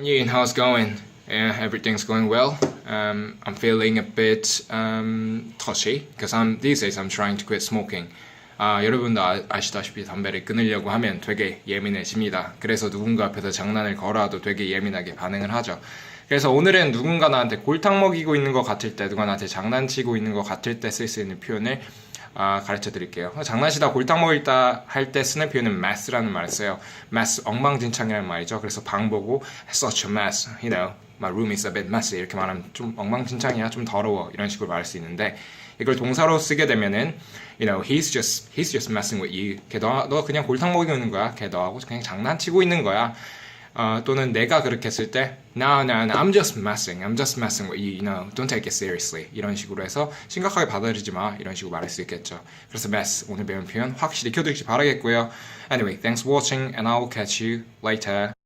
Ian, how's it going? Yeah, everything's going well. Um, I'm feeling a bit um, touchy because I'm these days I'm trying to quit smoking. 아, 여러분도 아, 아시다시피 담배를 끊으려고 하면 되게 예민해집니다. 그래서 누군가 앞에서 장난을 걸어도 되게 예민하게 반응을 하죠. 그래서 오늘은 누군가 나한테 골탕 먹이고 있는 것 같을 때, 누가 나한테 장난치고 있는 것 같을 때 쓸 수 있는 표현을 아, 가르쳐 드릴게요. 장난치다 골탕 먹일다 할 때 쓰는 표현은 mess라는 말을 써요. mess, 엉망진창이라는 말이죠. 그래서 방 보고 such a mess, you know, my room is a bit messy 이렇게 말하면 좀 엉망진창이야, 좀 더러워 이런 식으로 말할 수 있는데 이걸 동사로 쓰게 되면은 you know, he's just he's just messing with you. 걔 너, 너 그냥 골탕 먹이고 있는 거야. 걔 너하고 그냥 장난치고 있는 거야. 어, 또는 내가 그렇게 했을 때 No, no, no, I'm just messing. I'm just messing with you. You know, don't take it seriously. 이런 식으로 해서 심각하게 받아들이지 마. 이런 식으로 말할 수 있겠죠. 그래서 mess 오늘 배운 표현 확실히 켜두시 바라겠고요. Anyway, thanks for watching and I'll catch you later.